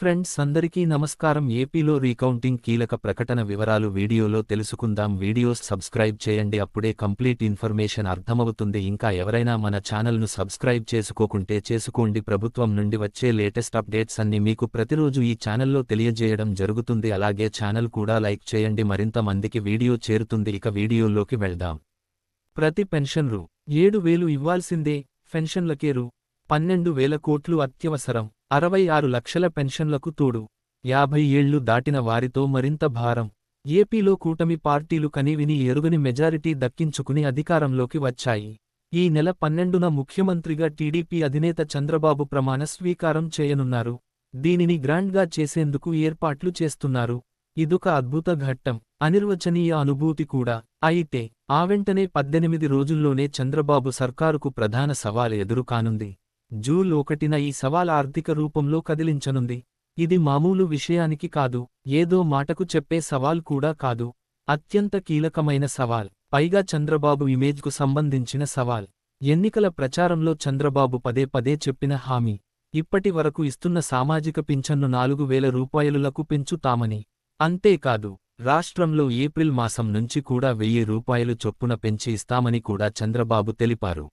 Friends అందరికీ నమస్కారం. ఏపీలో రీకౌంటింగ్ కీలక ప్రకటన వివరాలు వీడియోలో తెలుసుకుందాం. వీడియోస్ సబ్స్క్రైబ్ చేయండి. అప్పుడే కంప్లీట్ ఇన్ఫర్మేషన్ అర్థమవుతుంది. ఇంకా ఎవరైనా మన ఛానల్ను సబ్స్క్రైబ్ చేసుకోకుంటే చేసుకోండి. ప్రభుత్వం నుండి వచ్చే లేటెస్ట్ అప్డేట్స్ అన్ని మీకు ప్రతిరోజు ఈ ఛానల్లో తెలియజేయడం జరుగుతుంది. అలాగే ఛానల్ కూడా లైక్ చేయండి. మరింత మందికి వీడియో చేరుతుంది. ఇక వీడియోలోకి వెళ్దాం. ప్రతి పెన్షన్ రూ ఏడు వేలు ఇవ్వాల్సిందే. పెన్షన్లకే రూ. పన్నెండు వేల కోట్లు అత్యవసరం. అరవై ఆరు లక్షల పెన్షన్లకు తోడు. యాభై ఏళ్ళు దాటిన వారితో మరింత భారం. ఏపీలో కూటమి పార్టీలు కనివిని ఎరుగని మెజారిటీ దక్కించుకుని అధికారంలోకి వచ్చాయి. ఈ నెల పన్నెండున ముఖ్యమంత్రిగా టీడీపీ అధినేత చంద్రబాబు ప్రమాణ స్వీకారం చేయనున్నారు. దీనిని గ్రాండ్గా చేసేందుకు ఏర్పాట్లు చేస్తున్నారు. ఇదొక అద్భుత ఘట్టం. అనిర్వచనీయ అనుభూతి కూడా. అయితే ఆ వెంటనే పద్దెనిమిది రోజుల్లోనే చంద్రబాబు సర్కారుకు ప్రధాన సవాల్ ఎదురుకానుంది. జూల్ ఒకటిన ఈ సవాల్ ఆర్థిక రూపంలో కదిలించనుంది. ఇది మామూలు విషయానికి కాదు ఏదో మాటకు చెప్పే సవాల్ కూడా కాదు. అత్యంత కీలకమైన సవాల్. పైగా చంద్రబాబు ఇమేజ్కు సంబంధించిన సవాల్. ఎన్నికల ప్రచారంలో చంద్రబాబు పదే పదే చెప్పిన హామీ. ఇప్పటి వరకు ఇస్తున్న సామాజిక పింఛన్ను నాలుగు వేల రూపాయలులకు పెంచుతామని. అంతేకాదు రాష్ట్రంలో ఏప్రిల్ మాసం నుంచి కూడా వెయ్యి రూపాయలు చొప్పున పెంచి ఇస్తామని కూడా చంద్రబాబు తెలిపారు.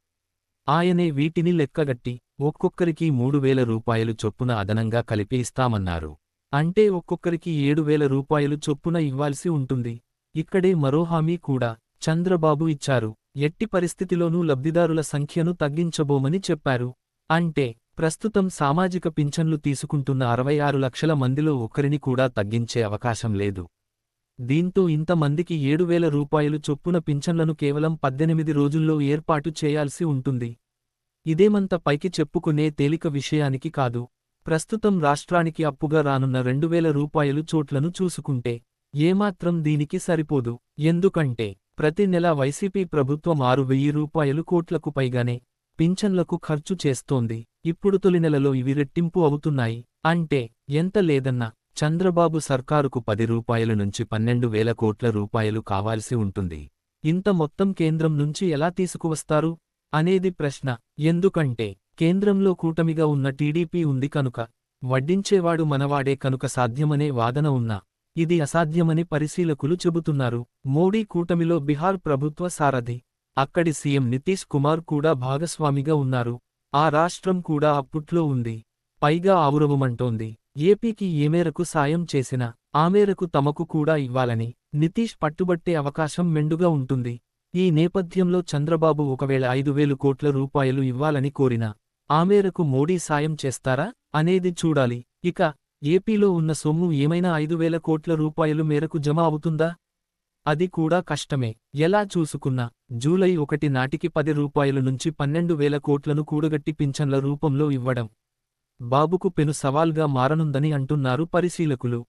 ఆయనే వీటిని లెక్కగట్టి ఒక్కొక్కరికి మూడు వేల రూపాయలు చొప్పున అదనంగా కలిపి ఇస్తామన్నారు. అంటే ఒక్కొక్కరికి ఏడు వేల రూపాయలు చొప్పున ఇవ్వాల్సి ఉంటుంది. ఇక్కడే మరో హామీ కూడా చంద్రబాబు ఇచ్చారు. ఎట్టి పరిస్థితిలోనూ లబ్ధిదారుల సంఖ్యను తగ్గించబోమని చెప్పారు. అంటే ప్రస్తుతం సామాజిక పింఛన్లు తీసుకుంటున్న అరవై ఆరు లక్షల మందిలో ఒకరిని కూడా తగ్గించే అవకాశం లేదు. దీంతో ఇంతమందికి ఏడువేల రూపాయలు చొప్పున పింఛన్లను కేవలం పద్దెనిమిది రోజుల్లో ఏర్పాటు చేయాల్సి ఉంటుంది. ఇదేమంత పైకి చెప్పుకునే తేలిక విషయానికి కాదు. ప్రస్తుతం రాష్ట్రానికి అప్పుగా రానున్న రెండువేల రూపాయలు చోట్లను చూసుకుంటే ఏమాత్రం దీనికి సరిపోదు. ఎందుకంటే ప్రతి నెల వైసీపీ ప్రభుత్వం ఆరు వెయ్యి రూపాయలు కోట్లకు పైగానే పింఛన్లకు ఖర్చు చేస్తోంది. ఇప్పుడు తొలి నెలలో ఇవి రెట్టింపు అవుతున్నాయి. అంటే ఎంత లేదన్నా చంద్రబాబు సర్కారుకు పది రూపాయల నుంచి పన్నెండు వేల కోట్ల రూపాయలు కావాల్సి ఉంటుంది. ఇంత మొత్తం కేంద్రం నుంచి ఎలా తీసుకువస్తారు? అనేది ప్రశ్న. ఎందుకంటే కేంద్రంలో కూటమిగా ఉన్న టీడీపీ ఉంది కనుక వడ్డించేవాడు మనవాడే కనుక సాధ్యమనే వాదన ఉన్నా ఇది అసాధ్యమని పరిశీలకులు చెబుతున్నారు. మోడీ కూటమిలో బిహార్ ప్రభుత్వ సారథి. అక్కడి సీఎం నితీష్ కుమార్ కూడా భాగస్వామిగా ఉన్నారు. ఆ రాష్ట్రం కూడా అప్పుట్లో ఉంది. పైగా ఆవురవమంటోంది. ఏపీకి ఏ మేరకు సాయం చేసినా ఆ మేరకు తమకు కూడా ఇవ్వాలని నితీష్ పట్టుబట్టే అవకాశం మెండుగా ఉంటుంది. ఈ నేపథ్యంలో చంద్రబాబు ఒకవేళ ఐదు వేలు కోట్ల రూపాయలు ఇవ్వాలని కోరినా ఆ మేరకు మోడీ సాయం చేస్తారా అనేది చూడాలి. ఇక ఏపీలో ఉన్న సొమ్ము ఏమైనా ఐదు వేల కోట్ల రూపాయలు మేరకు జమ అవుతుందా? అది కూడా కష్టమే. ఎలా చూసుకున్నా జూలై ఒకటి నాటికి పది రూపాయల నుంచి పన్నెండు వేల కోట్లను కూడగట్టి పింఛన్ల రూపంలో ఇవ్వడం బాబుకు పెను సవాల్గా మారనుందని అంటున్నారు పరిశీలకులు.